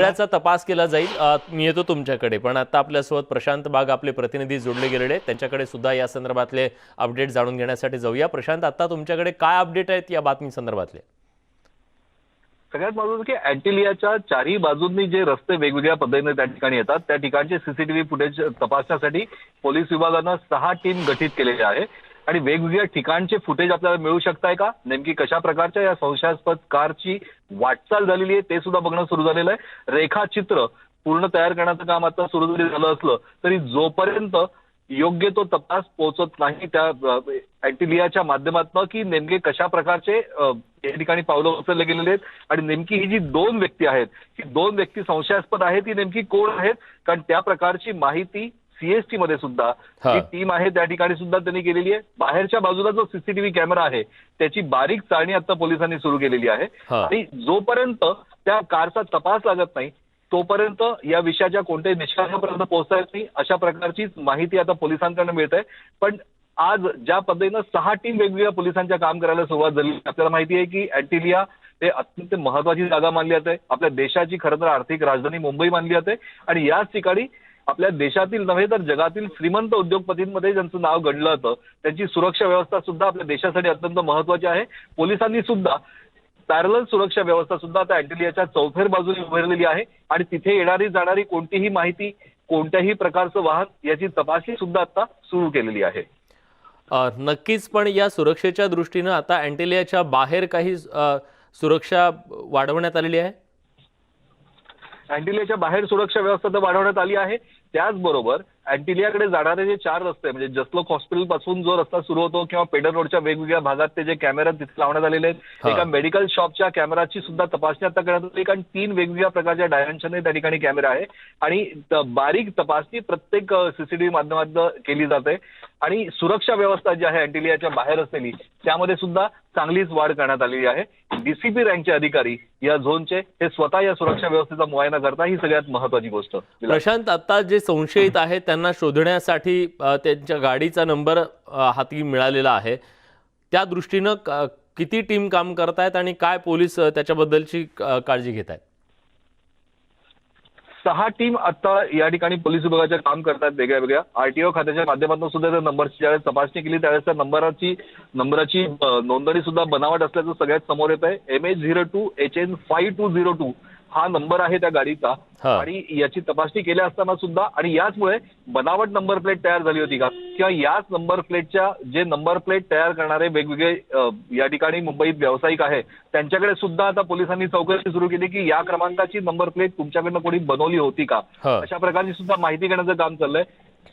सगळ्याचा तपास केला जाईल. मी येतो तुमच्याकडे. पण आता आपल्यासोबत प्रशांत बाग आपले प्रतिनिधी जोडले गेलेले त्यांच्याकडे सुद्धा या संदर्भातले अपडेट जाणून घेण्यासाठी जाऊया. प्रशांत आता तुमच्याकडे काय अपडेट आहेत या बातमी संदर्भातले? सगळ्यात महत्वाचं म्हणजे की अँटिलियाच्या चारही बाजूंनी जे रस्ते वेगवेगळ्या पद्धतीने त्या ठिकाणी येतात त्या ठिकाणचे सीसीटीव्ही फुटेज तपासण्यासाठी पोलीस विभागानं सहा टीम गठीत केलेल्या आहे. आणि वेगवेगळ्या ठिकाणचे फुटेज आपल्याला मिळू शकताय का? नेमकी कशा प्रकारच्या या संशयास्पद कारची वाटचाल झालेली आहे ते सुद्धा बघणं सुरू झालेलं आहे. रेखाचित्र पूर्ण तयार करण्याचं काम आता सुरू जरी झालं असलं तरी जोपर्यंत योग्य तो तपास पोहोचत नाही त्या अँटिलियाच्या माध्यमातून की नेमके कशा प्रकारचे या ठिकाणी पावलं उचलले गेलेले आहेत आणि नेमकी ही जी दोन व्यक्ती आहेत ही दोन व्यक्ती संशयास्पद आहेत ती नेमकी कोण आहेत? कारण त्या प्रकारची माहिती सीएसटी मध्ये सुद्धा. जी टीम आहे त्या ठिकाणी सुद्धा त्यांनी केलेली आहे. बाहेरच्या बाजूला जो सीसीटीव्ही कॅमेरा आहे त्याची बारीक चाळणी आता पोलिसांनी सुरू केलेली आहे. आणि जोपर्यंत त्या कारचा तपास लागत नाही तोपर्यंत या विषयाच्या कोणत्याही निष्कर्षापर्यंत पोहोचता येत नाही अशा प्रकारची माहिती आता पोलिसांकडून मिळत आहे पण आज ज्या पद्धतीनं सहा टीम वेगवेगळ्या पोलिसांच्या काम करायला सुरुवात झाली आपल्याला माहिती आहे की अँटिलिया हे अत्यंत महत्वाची जागा मानली जाते. आपल्या देशाची खरं तर आर्थिक राजधानी मुंबई मानली जाते. आणि याच ठिकाणी आपल्या देशातील नव्हे तर जगातील श्रीमंत उद्योगपतींमध्ये ज्यांचं नाव घडलं होतं त्यांची सुरक्षा व्यवस्था सुद्धा आपल्या देशासाठी अत्यंत महत्वाची आहे. पोलिसांनी सुद्धा पॅरल सुरक्षा व्यवस्था सुद्धा आता अँटिलियाच्या चौफेर बाजूने उभारलेली आहे आणि तिथे येणारी जाणारी कोणतीही माहिती कोणत्याही प्रकारचं वाहन याची तपासणी सुद्धा आता सुरू केलेली आहे. नक्कीच पण या सुरक्षेच्या दृष्टीनं आता अँटेलियाच्या बाहेर काही सुरक्षा वाढवण्यात आलेली आहे? अँटिलियाच्या बाहेर सुरक्षा व्यवस्था तर वाढवण्यात आली आहे. त्याचबरोबर अँटिलियाकडे जाणारे जे चार रस्ते म्हणजे जसलोक हॉस्पिटलपासून जो रस्ता सुरू होतो किंवा पेडर रोडच्या वेगवेगळ्या भागात ते जे कॅमेरा तिथे लावण्यात आलेले आहेत. एका मेडिकल शॉपच्या कॅमेराची सुद्धा तपासणी आता करण्यात आली कारण तीन वेगवेगळ्या प्रकारच्या डायमेन्शनने त्या ठिकाणी कॅमेरा आहे. आणि बारीक तपासणी प्रत्येक सीसीटीव्ही माध्यमातून केली जाते. आणि सुरक्षा व्यवस्था जी आहे अँटिलियाच्या बाहेर असलेली त्यामध्ये सुद्धा चांगलीच वाढ करण्यात आलेली आहे. डीसीपी रँकचे अधिकारी या झोनचे हे स्वतः या सुरक्षा व्यवस्थेचा मुआयना करता ही सगळ्यात महत्वाची गोष्ट. प्रशांत आता जे संशयित आहेत त्यांना शोधण्यासाठी त्यांच्या गाडीचा नंबर हाती मिळालेला आहे. त्या दृष्टीनं किती टीम काम करतायत आणि काय पोलीस त्याच्याबद्दलची काळजी घेत आहेत सहा टीम आता या ठिकाणी पोलीस विभागाच्या काम करतात वेगळ्या वेगळ्या. आरटीओ खात्याच्या माध्यमातून सुद्धा त्या नंबरची ज्यावेळेस तपासणी केली त्यावेळेस त्या नंबराची नंबराची नोंदणी सुद्धा बनावट असल्याचं सगळ्यात समोर येत आहे M H zero two H N five two zero two हा नंबर आहे त्या गाडीचा. आणि याची तपासणी केल्या असताना सुद्धा आणि याचमुळे बनावट नंबर प्लेट तयार झाली होती का किंवा याच नंबर प्लेटच्या जे नंबर प्लेट तयार करणारे वेगवेगळे या ठिकाणी मुंबईत व्यावसायिक आहे त्यांच्याकडे सुद्धा आता पोलिसांनी चौकशी सुरू केली की या क्रमांकाची नंबर प्लेट तुमच्याकडनं कोणी बनवली होती का. अशा प्रकारची सुद्धा माहिती घेण्याचं काम चाललंय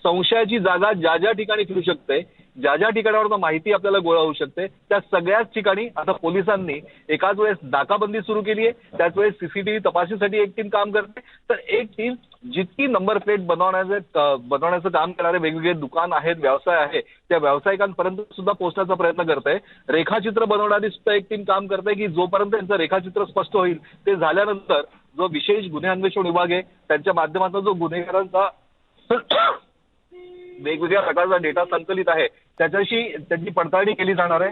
संशयाची जागा ज्या ज्या ठिकाणी फिरू शकते ज्या ज्या ठिकाणावर माहिती आपल्याला गोळा होऊ शकते त्या सगळ्याच ठिकाणी आता पोलिसांनी एकाच वेळेस नाकाबंदी सुरू केली आहे त्याच वेळेस सीसीटीव्ही तपासणीसाठी एक टीम काम करते. तर एक टीम जितकी नंबर प्लेट बनवण्याचं बनवण्याचं काम करणारे वेगवेगळे दुकान आहेत व्यवसाय आहे त्या व्यावसायिकांपर्यंत सुद्धा पोहोचण्याचा प्रयत्न करते रेखाचित्र बनवणारी सुद्धा एक टीम काम करते की जोपर्यंत त्यांचं रेखाचित्र स्पष्ट होईल ते झाल्यानंतर जो विशेष गुन्हे अन्वेषण विभाग आहे त्यांच्या माध्यमातून जो गुन्हेगारांचा वेगवेगळ्या प्रकारचा डेटा संकलित आहे. त्याच्याशी त्याची पडताळणी केली जाणार आहे.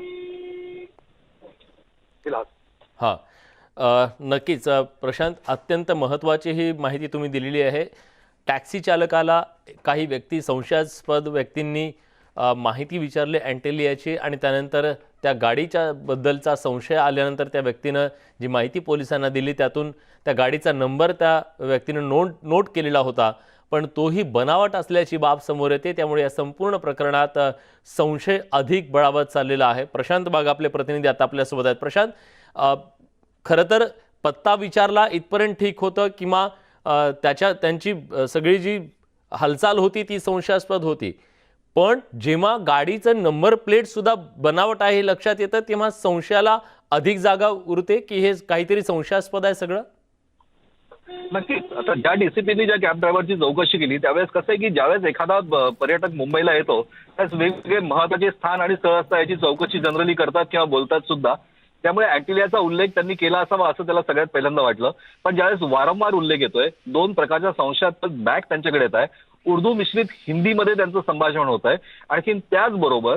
हा. नक्कीच. प्रशांत अत्यंत महत्त्वाची ही माहिती तुम्ही दिलेली आहे. टॅक्सी चालकाला काही व्यक्ती संशयास्पद व्यक्तींनी माहिती विचारली अँटेलियाची आणि त्यानंतर त्या गाडीच्या बद्दलचा संशय आल्यानंतर त्या व्यक्तीनं जी माहिती पोलिसांना दिली त्यातून त्या गाडीचा नंबर त्या व्यक्तीनं नोट नोट केलेला होता. पण तोही बनावट असल्याची बाब समोर येते. त्यामुळे या संपूर्ण प्रकरणात संशय अधिक बळावत चाललेला आहे. प्रशांत बाग आपले प्रतिनिधी आता आपल्यासोबत आहेत. प्रशांत खरं तर पत्ता विचारला इथपर्यंत ठीक होतं किंवा त्याच्या त्यांची सगळी जी हालचाल होती ती संशयास्पद होती. पण जेव्हा गाडीचं नंबर प्लेट सुद्धा बनावट आहे हे लक्षात येतं तेव्हा संशयाला अधिक जागा उरते की हे काहीतरी संशयास्पद आहे सगळं? नक्कीच. आता ज्या डीसीपीने ज्या कॅब ड्रायव्हरची चौकशी केली त्यावेळेस कसं आहे की ज्यावेळेस एखादा पर्यटक मुंबईला येतो त्यावेळेस वेगवेगळे महत्त्वाचे स्थान आणि स्थळ असतात याची चौकशी जनरली करतात किंवा बोलतात सुद्धा. त्यामुळे अँटिलियाचा उल्लेख त्यांनी केला असावा असं त्याला सगळ्यात पहिल्यांदा वाटलं. पण ज्यावेळेस वारंवार उल्लेख येतोय दोन प्रकारच्या संशयात्मक बॅग त्यांच्याकडे येत आहे. उर्दू मिश्रित हिंदीमध्ये त्यांचं संभाषण होत आहे. आणखी त्याचबरोबर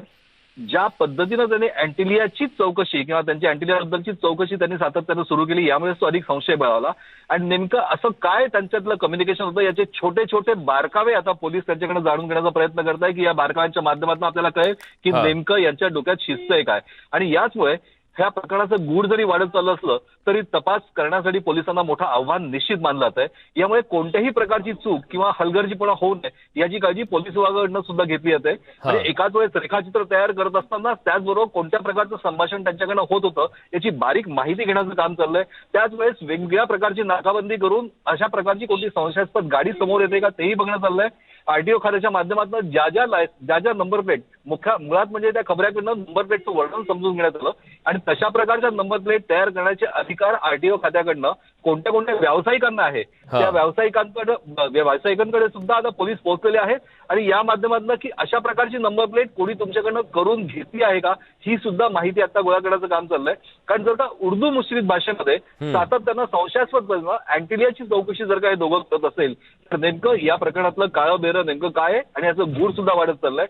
ज्या पद्धतीनं त्यांनी अँटिलियाचीच चौकशी किंवा त्यांची अँटिलियाबद्दलची चौकशी त्यांनी सातत्यानं सुरू केली यामुळे तो अधिक संशय बळावला आणि नेमकं असं काय त्यांच्यातलं कम्युनिकेशन होतं याचे छोटे छोटे बारकावे आता पोलीस त्यांच्याकडे जाणून घेण्याचा प्रयत्न करत आहे की या बारकाव्यांच्या माध्यमातून आपल्याला कळेल की. नेमकं यांच्या डोक्यात शिस्त आहे काय. आणि याचमुळे ह्या प्रकरणाचं गूढ जरी वाढत चाललं असलं तरी तपास करण्यासाठी पोलिसांना मोठं आव्हान निश्चित मानलं जात आहे यामुळे कोणत्याही प्रकारची चूक किंवा हलगर्जीपणा होऊ नये याची काळजी पोलीस विभागाकडनं सुद्धा घेतली जाते. हा. म्हणजे एकाच वेळेस रेखाचित्र तयार करत असताना त्याचबरोबर कोणत्या प्रकारचं संभाषण त्यांच्याकडनं होत होतं याची बारीक माहिती घेण्याचं काम चाललंय. त्याच वेळेस वेगवेगळ्या प्रकारची नाकाबंदी करून अशा प्रकारची कोणती संशयास्पद गाडी समोर येते का तेही बघणं चाललंय आरटीओ खात्याच्या माध्यमातून ज्या ज्या लाय ज्या ज्या नंबर प्लेट मुख्य मुळात म्हणजे त्या खबऱ्याकडनं नंबर प्लेटचं वर्णन समजून घेण्यात आलं. आणि तशा प्रकारच्या नंबर प्लेट तयार करण्याचे अधिकार आरटीओ खात्याकडनं कोणत्या कोणत्या व्यावसायिकांना आहे. त्या व्यावसायिकांकडे व्यावसायिकांकडे सुद्धा आता पोलीस पोहोचलेले आहेत. आणि या माध्यमातून की अशा प्रकारची नंबर प्लेट कोणी तुमच्याकडनं करून घेतली आहे का? ही सुद्धा माहिती आता गोळा करण्याचं काम चाललंय. कारण जर का उर्दू मिश्रित भाषेमध्ये. सातत्यानं संशयास्पद अँटिलियाची चौकशी जर का हे दोघं करत असेल तर नेमकं या प्रकरणातलं काळं बेरं नेमकं काय आहे? आणि याचं गूढ सुद्धा वाढत चाललंय.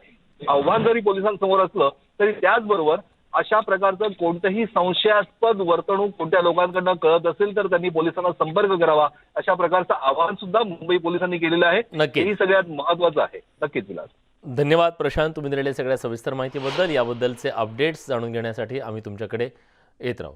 आव्हान जरी पोलिसांसमोर असलं तरी त्याचबरोबर अशा प्रकारचं कोणतंही संशयास्पद वर्तणूक कोणत्या लोकांकडनं कळत असेल तर त्यांनी पोलिसांना संपर्क करावा. अशा प्रकारचं आवाहन सुद्धा मुंबई पोलिसांनी केलेलं आहे. हेही सगळ्यात महत्वाचं आहे. नक्कीच विलास. धन्यवाद प्रशांत. तुम्ही दिलेल्या सगळ्या सविस्तर माहितीबद्दल. याबद्दलचे अपडेट्स जाणून घेण्यासाठी आम्ही तुमच्याकडे येत राहू.